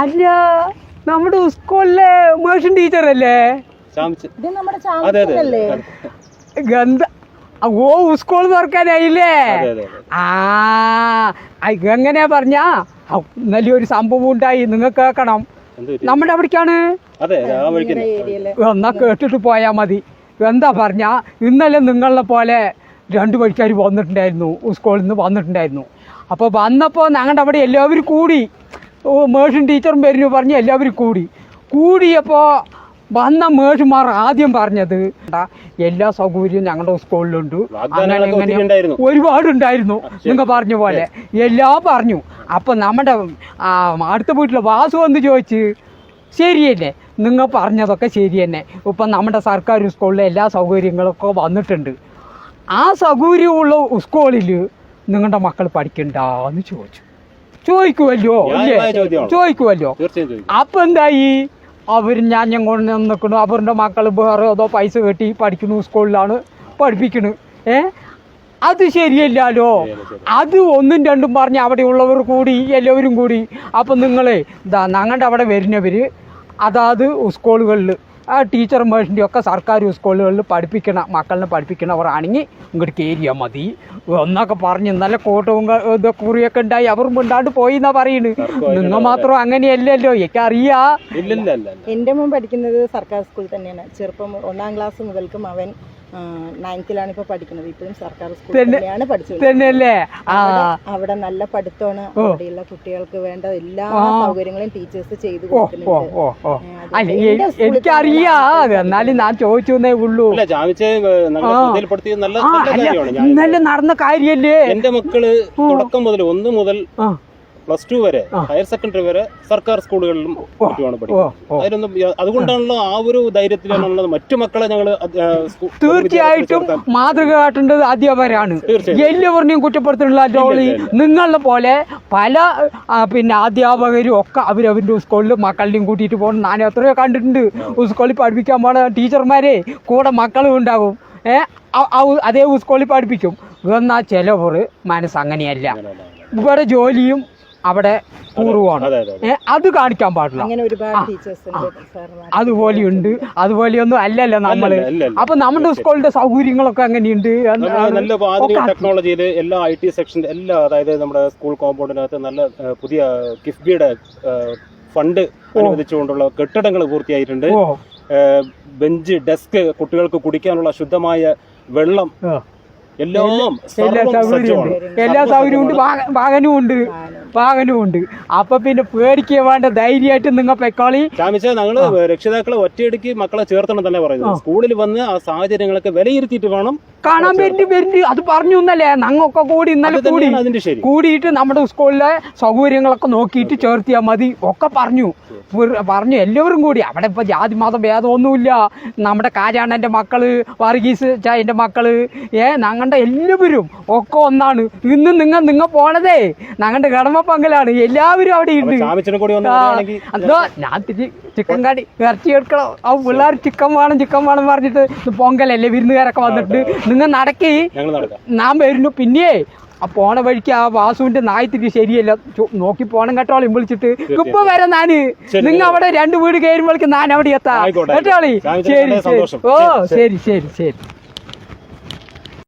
അല്ല നമ്മുടെ സ്കൂളിലെ മേഷൻ ടീച്ചർ അല്ലേ? ഗന്ധ ഓ സ്കൂൾ തുറക്കാനായില്ലേ? ആ എങ്ങനെയാ പറഞ്ഞാ? നല്ലൊരു ഒരു സംഭവം ഉണ്ടായി. നിങ്ങൾ കേൾക്കണം? നമ്മുടെ അവിടേക്കാണ്? എന്നാ കേട്ടിട്ട് പോയാ മതി. എന്താ പറഞ്ഞ ഇന്നലെ നിങ്ങളെ പോലെ രണ്ട് വഴിക്കാർ വന്നിട്ടുണ്ടായിരുന്നു. സ്കൂളിൽ നിന്ന് വന്നിട്ടുണ്ടായിരുന്നു. അപ്പോൾ വന്നപ്പോൾ ഞങ്ങളുടെ അവിടെ എല്ലാവരും കൂടി ഓ മേഷൻ ടീച്ചറും വരുന്നു പറഞ്ഞ് എല്ലാവരും കൂടി. കൂടിയപ്പോൾ വന്ന മേഴ്സുമാർ ആദ്യം പറഞ്ഞത് എല്ലാ സൗകര്യവും ഞങ്ങളുടെ സ്കൂളിലുണ്ട്. ഒത്തിരി ഉണ്ടായിരുന്നു. ഒരുപാടുണ്ടായിരുന്നു നിങ്ങൾ പറഞ്ഞ പോലെ. എല്ലാം പറഞ്ഞു. അപ്പം നമ്മുടെ അടുത്ത വീട്ടിലെ വാസു വന്ന് ചോദിച്ച് ശരിയല്ലേ? നിങ്ങൾ പറഞ്ഞതൊക്കെ ശരി തന്നെ ഇപ്പം നമ്മുടെ സർക്കാർ സ്കൂളിലെ എല്ലാ സൗകര്യങ്ങളൊക്കെ വന്നിട്ടുണ്ട്. ആ സൗകര്യമുള്ള സ്കൂളിൽ നിങ്ങളുടെ മക്കൾ പഠിക്കണ്ടെന്ന് ചോദിച്ചു. ചോദിക്കുമല്ലോ. ചോദിക്കുമല്ലോ. അപ്പൊ എന്തായി? അവർ ഞാൻ ഞാൻ കൊണ്ട് നിൽക്കണു അവരുടെ മക്കൾ വേറെ ഏതോ പൈസ കെട്ടി പഠിക്കുന്നു സ്കൂളിലാണ് പഠിപ്പിക്കണു. ഏ? അത് ശരിയല്ലല്ലോ. അത് ഒന്നും രണ്ടും പറഞ്ഞ് അവിടെയുള്ളവർ കൂടി എല്ലാവരും കൂടി. അപ്പം നിങ്ങളെ ഇതാ ഞങ്ങളുടെ അവിടെ വരുന്നവർ അതാത് സ്കൂളുകളിൽ ആ ടീച്ചർ മേഴ്സിന്റെ ഒക്കെ സർക്കാർ സ്കൂളുകളിൽ പഠിപ്പിക്കണ മക്കളിനെ പഠിപ്പിക്കണവരാണെങ്കിൽ ഇങ്ങോട്ട് കയറിയാൽ മതി. എന്നൊക്കെ പറഞ്ഞ് നല്ല കോട്ടവും ഇതൊക്കെ കുറിയൊക്കെ ഉണ്ടായി. അവർ മിണ്ടാണ്ട് പോയി എന്നാ പറയുന്നത് നിങ്ങൾ മാത്രം അങ്ങനെയല്ലല്ലോ. എനിക്കറിയാ. എന്റെ മുമ്പ് പഠിക്കുന്നത് സർക്കാർ സ്കൂളിൽ തന്നെയാണ്. ചെറുപ്പം ഒന്നാം ക്ലാസ് മുതൽക്കും അവൻ നയൻത്തിലാണ് ഇപ്പൊ പഠിക്കുന്നത്. ഇപ്പോഴും സർക്കാർ സ്കൂളിൽ തന്നെയാണ് പഠിച്ചത് അവിടെ നല്ല പഠിത്തമാണ്. അവിടെയുള്ള കുട്ടികൾക്ക് വേണ്ട എല്ലാ സൗകര്യങ്ങളും ടീച്ചേഴ്സ് ചെയ്തു കൊടുക്കുന്നുണ്ട്. എനിക്കറിയാ. എന്നാലും ഞാൻ ചോദിച്ചു ഉള്ളൂ. നല്ല നടന്ന കാര്യല്ലേ? എന്റെ മക്കൾ തുടക്കം മുതൽ ഒന്ന് മുതൽ പ്ലസ് ടു വരെ ഹയർ സെക്കൻഡറി വരെ സർക്കാർ സ്കൂളുകളിലും മറ്റുമാണ് പഠിക്കുന്നത് അതിനൊന്നും അതുകൊണ്ടാണല്ലോ ആ ഒരു ധൈര്യത്തിലാണുള്ളത്. മറ്റു മക്കളെ ഞങ്ങൾ തീർച്ചയായിട്ടും മാതൃക കാട്ടേണ്ടത് അധ്യാപകരാണ്. എല്ലാവരുടെയും കുറ്റപ്പെടുത്തുന്നില്ല ജോളി നിങ്ങളെ പോലെ പല പിന്നെ അധ്യാപകരും ഒക്കെ അവരവരുടെ സ്കൂളിൽ മക്കളുടെയും കൂട്ടിയിട്ട് പോകണം ഞാൻ എത്രയോ കണ്ടിട്ടുണ്ട്. സ്കൂളിൽ പഠിപ്പിക്കാൻ പോണ ടീച്ചർമാരെ കൂടെ മക്കളും ഉണ്ടാകും. ഏ ആ- ആ ഉ- അതേ സ്കൂളിൽ പഠിപ്പിക്കും. എന്നാൽ ചിലവർ മനസ്സങ്ങനെയല്ല ഇവിടെ ജോലിയും അവിടെ പൂർവമാണ്. അതെ കാണിക്കാൻ പാടില്ല. അതുപോലെയുണ്ട്. അതുപോലെയൊന്നും അല്ലല്ലോ നമ്മൾ. അപ്പൊ നമ്മുടെ സ്കൂളിന്റെ സൗകര്യങ്ങളൊക്കെ അങ്ങനെയുണ്ട് നല്ല ആധുനിക ടെക്നോളജിയിൽ എല്ലാ ഐ ടി സെക്ഷൻ എല്ലാ അതായത് നമ്മുടെ സ്കൂൾ കോമ്പൗണ്ടിനകത്ത് നല്ല പുതിയ കിഫ്ബിയുടെ ഫണ്ട് അനുവദിച്ചുകൊണ്ടുള്ള കെട്ടിടങ്ങൾ പൂർത്തിയായിട്ടുണ്ട്. ബെഞ്ച് ഡെസ്ക് കുട്ടികൾക്ക് കുടിക്കാനുള്ള ശുദ്ധമായ വെള്ളം. എല്ലാം എല്ലാ സൗകര്യവും ഉണ്ട്. എല്ലാ സൗകര്യവും ഉണ്ട്. വാഹ- വാഹനവും ഉണ്ട്. ഉണ്ട്. അപ്പൊ പിന്നെ പേടിക്കുക വേണ്ട ധൈര്യമായിട്ട് നിങ്ങൾ പെക്കോളി ചാമിച്ച ഞങ്ങൾ രക്ഷിതാക്കളെ ഒറ്റയടിക്ക് മക്കളെ ചേർത്തണം തന്നെ പറയുന്നത് സ്കൂളിൽ വന്ന് ആ സാഹചര്യങ്ങളൊക്കെ വിലയിരുത്തിയിട്ട് വേണം കാണാൻ വേണ്ടി വരുന്നുണ്ട് അത് പറഞ്ഞു എന്നല്ലേ? ഞങ്ങൾക്കൊക്കെ കൂടി ഇന്നലെ കൂടി കൂടിയിട്ട് നമ്മുടെ സ്കൂളിലെ സൗകര്യങ്ങളൊക്കെ നോക്കിയിട്ട് ചേർത്തിയാൽ മതി. ഒക്കെ പറഞ്ഞു. പറഞ്ഞു എല്ലാവരും കൂടി. അവിടെ ഇപ്പോൾ ജാതി മത ഭേദമൊന്നുമില്ല നമ്മുടെ കാരാണന്റെ മക്കൾ വർഗീസ് ചായന്റെ മക്കൾ. ഏ ഞങ്ങളുടെ എല്ലാവരും ഒക്കെ ഒന്നാണ്. ഇന്ന് നിങ്ങൾ നിങ്ങൾ പോണതേ. ഞങ്ങളുടെ കടമപ്പങ്കലാണ് എല്ലാവരും അവിടെ ഉണ്ട് അതോ ഞാൻ ചിക്കൻ കടി ഇറച്ചി എടുക്കണം. ആ പിള്ളേർ ചിക്കൻ വേണം ചിക്കൻ വേണം പറഞ്ഞിട്ട് പൊങ്കലല്ലേ വിരുന്നുകാരൊക്കെ വന്നിട്ട്? നിങ്ങൾ നടക്കി. ഞാൻ വരുന്നു. പിന്നെ ആ പോണ വഴിക്ക് ആ വാസുവിന്റെ നായത്തിക്ക് ശരിയല്ല. നോക്കി പോണം കേട്ടോളി വിളിച്ചിട്ട്. ഇപ്പൊ വരെ ഞാൻ. നിങ്ങ നിങ്ങൾ അവിടെ രണ്ട് വീട് കയറുമ്പോഴേക്ക് ഞാൻ അവിടെ എത്താം. കേട്ടോളി ശരി ശരി. ഓ ശരി ശരി ശരി.